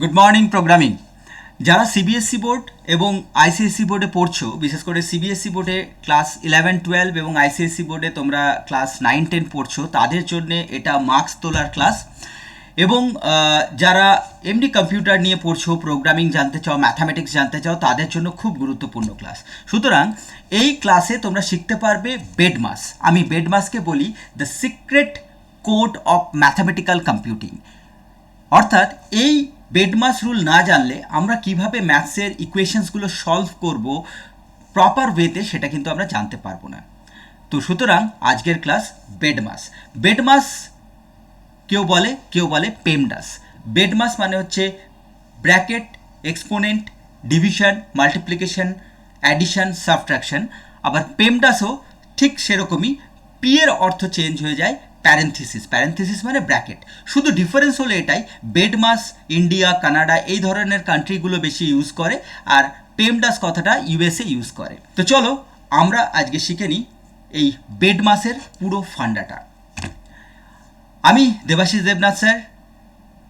Good morning programming যারা CBSE board E এবং ICSE বোর্ডে পড়ছো, বিশেষ করে সিবিএসসি বোর্ডে ক্লাস ইলেভেন টুয়েলভ এবং আইসিএসসি বোর্ডে তোমরা ক্লাস নাইন টেন পড়ছো, তাদের জন্য এটা মার্কস তোলার ক্লাস এবং যারা এমনি কম্পিউটার নিয়ে পড়ছো প্রোগ্রামিং জানতে চাও ম্যাথামেটিক্স জানতে চাও, তাদের জন্য খুব গুরুত্বপূর্ণ ক্লাস সুতরাং এই ক্লাসে তোমরা শিখতে পারবে বেডমাস আমি বেডমাসকে বলি the secret code of mathematical computing অর্থাৎ এই বেডমাস রুল না জানলে আমরা কীভাবে ম্যাথসের ইকুয়েশনসগুলো সলভ করব প্রপার ওয়েতে সেটা কিন্তু আমরা জানতে পারব না। তো সুতরাং আজকের ক্লাস বেডমাস বেডমাস কেউ বলে কেউ বলে পেমডাস বেডমাস মানে হচ্ছে bracket exponent division multiplication addition subtraction আবার পেমডাসও ঠিক সেরকমই পি এর অর্থ চেঞ্জ হয়ে যায় প্যারেন্থিসিস প্যারেন্থিসিস মানে ব্র্যাকেট শুধু ডিফারেন্স হলো এটাই বেডমাস ইন্ডিয়া কানাডা এই ধরনের কান্ট্রিগুলো বেশি ইউজ করে, আর পেমডাস কথাটা ইউএসএ ইউজ করে। তো চলো, আমরা আজকে শিখে নিই এই বেডমাসের পুরো ফান্ডাটা। আমি দেবাশিস দেবনাথ স্যার,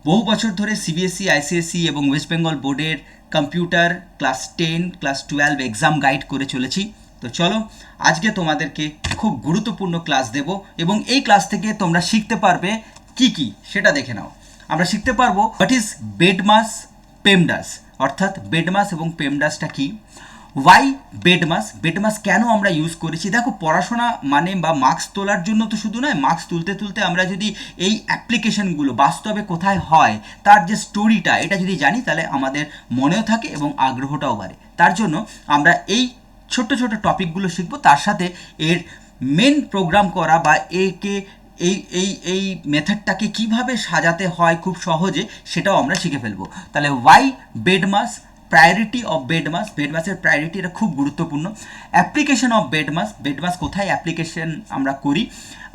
বহু বছর ধরে সিবিএসসি আইসিএসসি এবং ওয়েস্ট বেঙ্গল বোর্ডের computer class ten class twelve exam guide করে চলেছি। তো চলো, আজকে তোমাদেরকে খুব গুরুত্বপূর্ণ ক্লাস দেব এবং এই ক্লাস থেকে তোমরা শিখতে পারবে কি কি, সেটা দেখে নাও। আমরা শিখতে পারব হোয়াট ইজ বেডমাস পেমডাস অর্থাৎ বেডমাস এবং পেমডাসটা কি? ওয়াই বেডমাস বেডমাস কেন আমরা ইউজ করেছি? দেখো, পড়াশোনা মানে বা মার্কস তোলার জন্য তো শুধু নয় মার্কস তুলতে তুলতে আমরা যদি এই অ্যাপ্লিকেশনগুলো বাস্তবে কোথায় হয়, তার যে স্টোরিটা এটা যদি জানি, তাহলে আমাদের মনেও থাকে এবং আগ্রহটাও বাড়ে। তার জন্য আমরা এই ছোট ছোট টপিকগুলো শিখব। তার সাথে এর মেন প্রোগ্রাম করা বা একে এই এই এই মেথডটাকে কীভাবে সাজাতে হয় খুব সহজে সেটাও আমরা শিখে ফেলব। তাহলে why BEDMAS priority of BEDMAS বেডমাসের priority এটা খুব গুরুত্বপূর্ণ। অ্যাপ্লিকেশন অফ বেডমাস বেডমাস কোথায়? অ্যাপ্লিকেশন আমরা করি।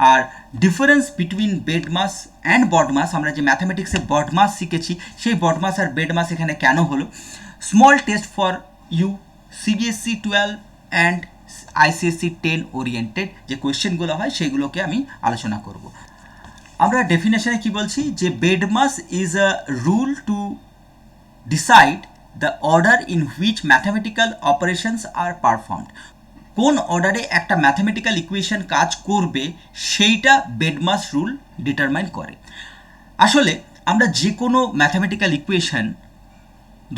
আর difference between BEDMAS and BODMAS আমরা যে ম্যাথামেটিক্সে বডমাস শিখেছি, সেই বডমাস আর বেডমাস এখানে কেন হলো? Small test for you CBSE twelve and ICSE ten oriented যে কোয়েশ্চেনগুলো হয় সেগুলোকে আমি আলোচনা করব। আমরা ডেফিনেশনে কি বলছি? যে BEDMAS is a rule to decide the order in which mathematical operations are performed কোন অর্ডারে একটা ম্যাথামেটিক্যাল ইকুয়েশন কাজ করবে, সেইটা বেডমাস রুল ডিটারমাইন করে। আসলে আমরা যে কোনো ম্যাথামেটিক্যাল ইকুয়েশন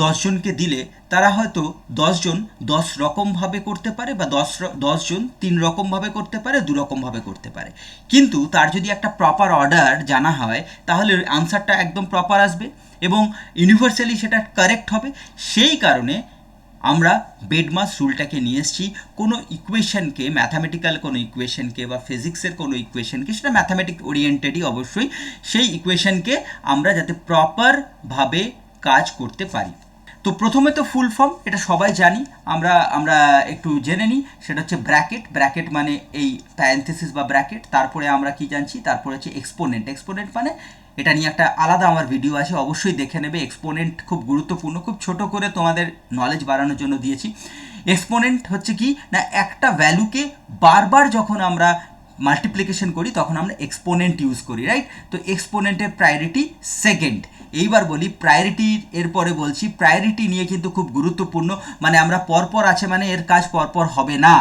দশজনকে দিলে তারা হয়তো দশজন দশ রকমভাবে করতে পারে বা দশ দশজন তিন রকমভাবে করতে পারে, দু রকমভাবে করতে পারে। কিন্তু তার যদি একটা প্রপার অর্ডার জানা হয়, তাহলে আনসারটা একদম প্রপার আসবে এবং ইউনিভার্সালি সেটা কারেক্ট হবে। সেই কারণে আমরা বেডমাস রুলটাকে নিয়ে এসেছি। কোনো ইকুয়েশনকে ম্যাথামেটিক্যাল কোনো ইকুয়েশনকে বা ফিজিক্সের কোনো ইকুয়েশনকে সেটা ম্যাথামেটিক ওরিয়েন্টেডই অবশ্যই। সেই ইকুয়েশনকে আমরা যাতে প্রপারভাবে কাজ করতে পারি। তো প্রথমে তো ফুল ফর্ম এটা সবাই জানি। আমরা আমরা একটু জেনে নিই, সেটা হচ্ছে ব্র্যাকেট ব্র্যাকেট মানে এই প্যারেন্থেসিস বা ব্র্যাকেট তারপরে আমরা কি জানছি? তারপরে হচ্ছে এক্সপোনেন্ট এক্সপোনেন্ট মানে এটা নিয়ে একটা আলাদা আমার ভিডিও আছে, অবশ্যই দেখে নেবে। এক্সপোনেন্ট খুব গুরুত্বপূর্ণ। খুব ছোট করে তোমাদের নলেজ বাড়ানোর জন্য দিয়েছি। এক্সপোনেন্ট হচ্ছে কি? না, একটা ভ্যালুকে বারবার যখন আমরা মাল্টিপ্লিকেশন করি, তখন আমরা এক্সপোনেন্ট ইউজ করি রাইট তো এক্সপোনেন্টের প্রায়োরিটি সেকেন্ড এইবার বলি প্রায়োরিটির এরপরে বলছি প্রায়োরিটি নিয়ে কিন্তু খুব গুরুত্বপূর্ণ মানে আমরা পরপর আছে মানে এর কাজ পরপর হবে না।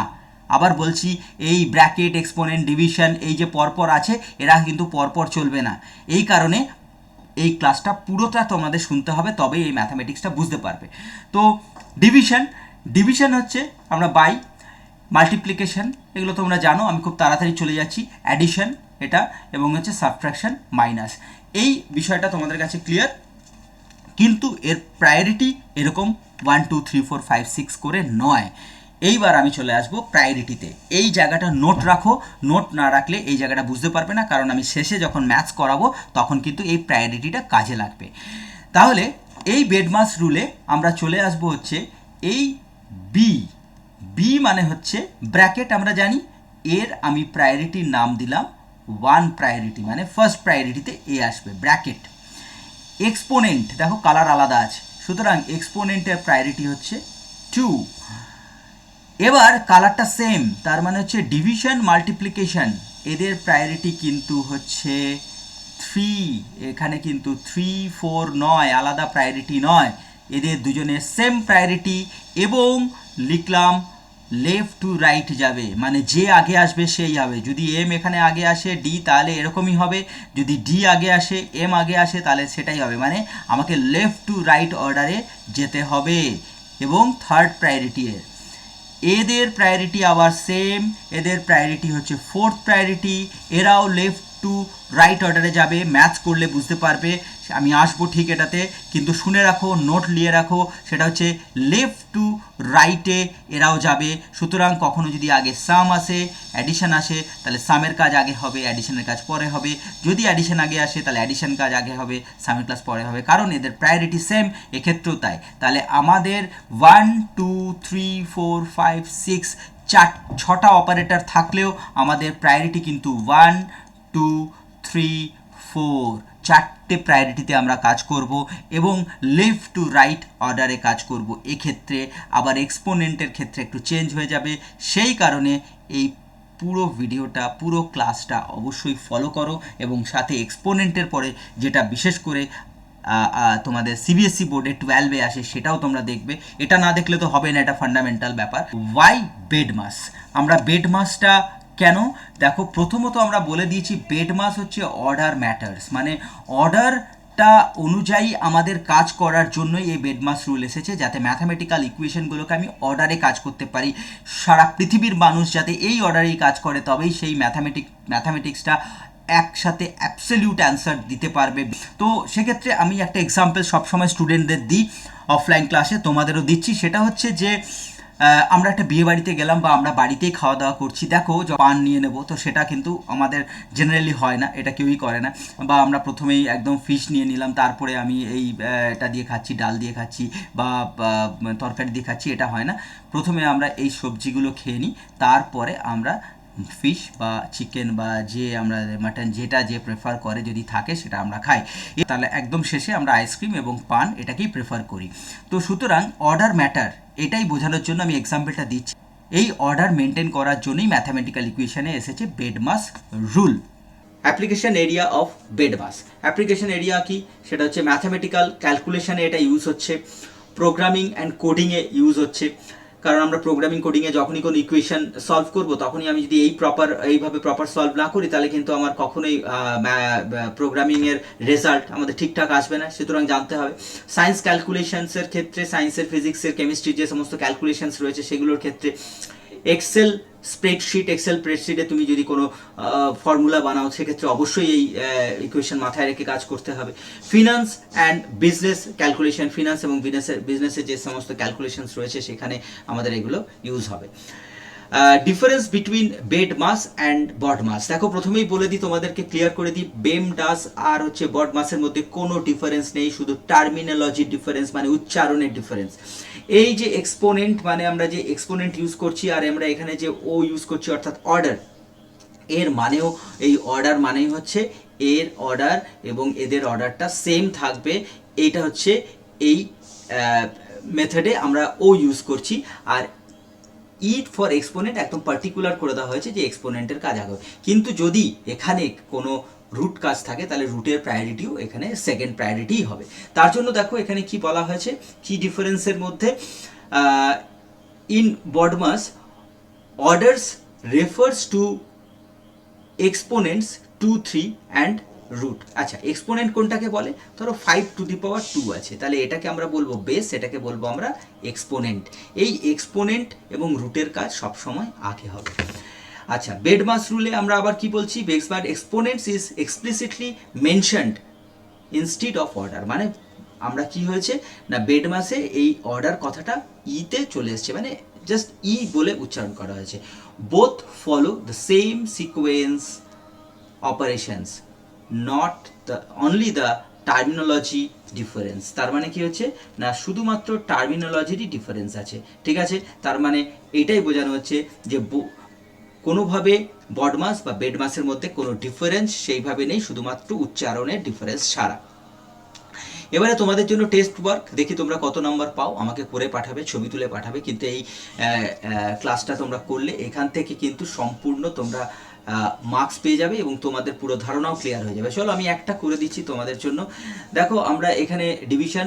আবার বলছি, এই ব্র্যাকেট এক্সপোনেন্ট ডিভিশন এই যে পরপর আছে, এরা কিন্তু পরপর চলবে না। এই কারণে এই ক্লাসটা পুরোটা তোমাদের শুনতে হবে, তবেই এই ম্যাথামেটিক্সটা বুঝতে পারবে। তো ডিভিশন ডিভিশন হচ্ছে আমরা বাই মাল্টিপ্লিকেশন এগুলো তোমরা জানো, আমি খুব তাড়াতাড়ি চলে যাচ্ছি। অ্যাডিশন এটা, এবং হচ্ছে সাবট্রাকশন মাইনাস এই বিষয়টা তোমাদের কাছে ক্লিয়ার কিন্তু এর প্রায়োরিটি এরকম one two three four five six করে নয়। এইবার আমি চলে আসব প্রায়োরিটিতে এই জায়গাটা নোট রাখো। নোট না রাখলে এই জায়গাটা বুঝতে পারবে না, কারণ আমি শেষে যখন ম্যাথস করাবো, তখন কিন্তু এই প্রায়োরিটিটা কাজে লাগবে। তাহলে এই বেডমাস রুলে আমরা চলে আসব হচ্ছে এই বি বি মানে হচ্ছে ব্র্যাকেট আমরা জানি। এর আমি প্রায়োরিটির নাম দিলাম ওয়ান প্রায়োরিটি মানে ফার্স্ট প্রায়োরিটিতে এ আসবে ব্র্যাকেট এক্সপোনেন্ট দেখো কালার আলাদা আছে। সুতরাং এক্সপোনেন্টের প্রায়োরিটি হচ্ছে টু এবার কালারটা সেম তার মানে হচ্ছে ডিভিশন মাল্টিপ্লিকেশন এদের প্রায়োরিটি কিন্তু হচ্ছে থ্রি এখানে কিন্তু থ্রি ফোর নয়, আলাদা প্রায়োরিটি নয়। এদের দুজনের সেম প্রায়োরিটি এবং লিখলাম লেফট টু রাইট যাবে মানে যে আগে আসবে সেই হবে। যদি এম এখানে আগে আসে ডি তাহলে এরকমই হবে। যদি ডি আগে আসে এম আগে আসে, তাহলে সেটাই হবে। মানে আমাকে লেফট টু রাইট অর্ডারে যেতে হবে। এবং থার্ড প্রায়োরিটি এর। এদের প্রায়োরিটি আবার সেম এদের প্রায়োরিটি হচ্ছে ফোর্থ প্রায়োরিটি এরাও লেফট টু রাইট অর্ডারে যাবে ম্যাথস করলে বুঝতে পারবে, আমি আসব ঠিক এটাতে, কিন্তু শুনে রাখো নোট নিয়ে রাখো, সেটা হচ্ছে লেফট টু রাইটে এরাও যাবে। সুতরাং কখনো যদি আগে সাম আসে অ্যাডিশন আসে, তাহলে সামের কাজ আগে হবে অ্যাডিশনের কাজ পরে হবে। যদি অ্যাডিশন আগে আসে, তাহলে অ্যাডিশন কাজ আগে হবে সামের ক্লাস পরে হবে। কারণ এদের প্রায়োরিটি সেম এক্ষেত্রেও তাই। তাহলে আমাদের one two three four five six চার, ছটা অপারেটর থাকলেও আমাদের প্রায়োরিটি কিন্তু ওয়ান টু থ্রি ফোর চারটে প্রায়োরিটিতে আমরা কাজ করব এবং লেফট টু রাইট অর্ডারে কাজ করব। এক্ষেত্রে আবার এক্সপোনেন্টের ক্ষেত্রে একটু চেঞ্জ হয়ে যাবে। সেই কারণে এই পুরো ভিডিওটা, পুরো ক্লাসটা অবশ্যই ফলো করো এবং সাথে এক্সপোনেন্টের পরে যেটা বিশেষ করে তোমাদের সিবিএসসি বোর্ডে টুয়েলভে আসে সেটাও তোমরা দেখবে। এটা না দেখলে তো হবে না, এটা ফান্ডামেন্টাল ব্যাপার। ওয়াই বেড মাস আমরা বেড মাসটা কেন? দেখো, প্রথমত আমরা বলে দিয়েছি বেড মাস হচ্ছে অর্ডার ম্যাটার্স মানে অর্ডারটা অনুযায়ী আমাদের কাজ করার জন্যই এই বেডমাস রুল এসেছে, যাতে ম্যাথামেটিক্যাল ইকুয়েশনগুলোকে আমি অর্ডারে কাজ করতে পারি। সারা পৃথিবীর মানুষ যাতে এই অর্ডারেই কাজ করে, তবেই সেই ম্যাথামেটিক ম্যাথামেটিক্সটা একসাথে অ্যাবসলিউট অ্যান্সার দিতে পারবে। তো সেক্ষেত্রে আমি একটা এক্সাম্পল সবসময় স্টুডেন্টদের দিই অফলাইন ক্লাসে তোমাদেরও দিচ্ছি। সেটা হচ্ছে যে আমরা একটা বিয়ে বাড়িতে গেলাম বা আমরা বাড়িতেই খাওয়া দাওয়া করছি। দেখো পান নিয়ে নেব। তো সেটা কিন্তু আমাদের জেনারেলি হয় না এটা কেউই করে না। বা আমরা প্রথমেই একদম ফিশ নিয়ে নিলাম তারপরে আমি এই এটা দিয়ে খাচ্ছি ডাল দিয়ে খাচ্ছি বা, তরকারি দিয়ে খাচ্ছি এটা হয় না। প্রথমে আমরা এই সবজিগুলো খেয়ে নিই তারপরে আমরা ফিশ বা চিকেন বা যে আমরা মাটন যেটা যে প্রেফার করে যদি থাকে সেটা আমরা খাই। তাহলে একদম শেষে আমরা আইসক্রিম এবং পান এটাকেই প্রেফার করি। তো সুতরাং অর্ডার ম্যাটার এটাই বোঝানোর জন্য আমি এক্সাম্পলটা দিচ্ছি। এই অর্ডার মেনটেন করার জন্যই ম্যাথামেটিক্যাল ইকুয়েশনে এসেছে BEDMAS rule application area of BEDMAS application area কি? সেটা হচ্ছে ম্যাথামেটিক্যাল ক্যালকুলেশনে এটা ইউজ হচ্ছে। প্রোগ্রামিং অ্যান্ড কোডিংয়ে ইউজ হচ্ছে। কারণ আমরা প্রোগ্রামিং কোডিংয়ে যখনই কোনো ইকুয়েশন সলভ করব, তখনই আমি যদি এই প্রপার এইভাবে প্রপার সলভ না করি, তাহলে কিন্তু আমার কখনোই প্রোগ্রামিংয়ের রেজাল্ট আমাদের ঠিকঠাক আসবে না। সুতরাং জানতে হবে সায়েন্স ক্যালকুলেশনসের ক্ষেত্রে সায়েন্সের ফিজিক্সের কেমিস্ট্রির যে সমস্ত ক্যালকুলেশনস রয়েছে, সেগুলোর ক্ষেত্রে এক্সেল স্প্রেডশিট এক্সেল স্প্রেডশিটে তুমি যদি কোনো ফর্মুলা বানাও, সেক্ষেত্রে অবশ্যই এই ইকুয়েশন মাথায় রেখে কাজ করতে হবে। Finance and business calculation finance এবং বিজনেসের বিজনেসের যে সমস্ত ক্যালকুলেশনস রয়েছে, সেখানে আমাদের এগুলো ইউজ হবে। Difference between BEDMAS and BODMAS দেখো, প্রথমেই বলে দিই, তোমাদেরকে ক্লিয়ার করে দিই বেম ডাস আর হচ্ছে বড মাসের মধ্যে কোনো ডিফারেন্স নেই, শুধু টার্মিনোলজির ডিফারেন্স মানে উচ্চারণের ডিফারেন্স এই যে এক্সপোনেন্ট মানে আমরা যে এক্সপোনেন্ট ইউজ করছি আর আমরা এখানে যে ও ইউজ করছি অর্থাৎ অর্ডার এর মানেও এই অর্ডার মানেই হচ্ছে এর অর্ডার এবং এদের অর্ডারটা সেম থাকবে এইটা হচ্ছে এই মেথডে আমরা ও ইউজ করছি আর ইট ফর এক্সপোনেন্ট একদম পার্টিকুলার করে দেওয়া হয়েছে যে এক্সপোনেন্টের কাজ আগে। কিন্তু যদি এখানে কোনো রুট কাজ থাকে, তাহলে রুটের প্রায়োরিটিও এখানে সেকেন্ড প্রায়োরিটিই হবে। তার জন্য দেখো এখানে কি বলা হয়েছে, কি ডিফারেন্সের মধ্যে in BODMAS orders refers to exponents two three and root আচ্ছা এক্সপোনেন্ট কোনটাকে বলে? ধরো five to the power two আছে। তাহলে এটাকে আমরা বলব বেস এটাকে বলব আমরা এক্সপোনেন্ট এই এক্সপোনেন্ট এবং রুটের কাজ সবসময় আগে হবে। আচ্ছা বেড মাস রুলে আমরা আবার কি বলছি? BEX but exponents is explicitly mentioned instead of order মানে আমরা কি হয়েছে? না বেড মাসে এই অর্ডার কথাটা ইতে চলে এসেছে মানে জাস্ট ই বলে উচ্চারণ করা হয়েছে। Both follow the same sequence operations not the only the terminology difference তার মানে কি হচ্ছে? না, শুধুমাত্র টার্মিনোলজিরই ডিফারেন্স আছে। ঠিক আছে? তার মানে এটাই বোঝানো হচ্ছে যে কোনোভাবে বডমাস বা বেডমাসের মধ্যে কোনো ডিফারেন্স সেইভাবে নেই, শুধুমাত্র উচ্চারণের ডিফারেন্স ছাড়া এবারে তোমাদের জন্য টেস্ট ওয়ার্ক দেখি তোমরা কত নাম্বার পাও, আমাকে করে পাঠাবে, ছবি তুলে পাঠাবে, কিন্তু এই ক্লাসটা তোমরা করলে, এখান থেকে কিন্তু সম্পূর্ণ তোমরা মার্কস পেয়ে যাবে এবং তোমাদের পুরো ধারণাও ক্লিয়ার হয়ে যাবে। চলো আমি একটা করে দিচ্ছি তোমাদের জন্য। দেখো, আমরা এখানে ডিভিশন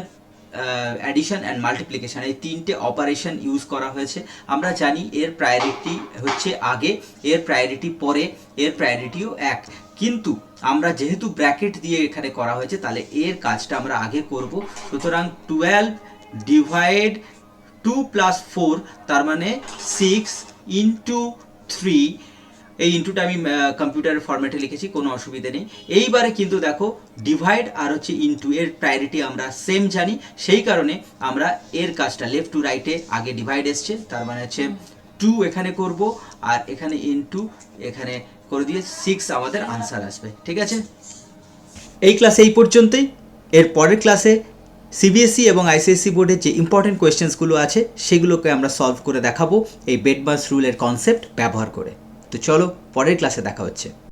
অ্যাডিশন অ্যান্ড মাল্টিপ্লিকেশন এই তিনটে অপারেশন ইউজ করা হয়েছে। আমরা জানি এর প্রায়োরিটি হচ্ছে আগে, এর প্রায়োরিটি পরে, এর প্রায়োরিটিও এক। কিন্তু আমরা যেহেতু ব্র্যাকেট দিয়ে এখানে করা হয়েছে, তাহলে এর কাজটা আমরা আগে করব। সুতরাং twelve divide two plus four তার মানে সিক্স ইন্টু থ্রি এই ইন্টুটা আমি কম্পিউটারের ফরম্যাটে লিখেছি, কোনো অসুবিধা নেই। এইবারে কিন্তু দেখো ডিভাইড আর হচ্ছে ইন্টু এর প্রায়োরিটি আমরা সেম জানি। সেই কারণে আমরা এর কাজটা লেফট টু রাইটে আগে ডিভাইড এসছে, তার মানে হচ্ছে টু এখানে করব আর এখানে ইন্টু এখানে করে দিয়ে সিক্স আমাদের আনসার আসবে। ঠিক আছে? এই ক্লাসে এই পর্যন্তই। এর পরের ক্লাসে সিবিএসসি এবং আইসিএসসি বোর্ডের যে ইম্পর্টেন্ট কোয়েশ্চেন্সগুলো আছে, সেগুলোকে আমরা সলভ করে দেখাবো, এই বেডমাস রুলের কনসেপ্ট ব্যবহার করে। তো চলো পরের ক্লাসে দেখা হচ্ছে।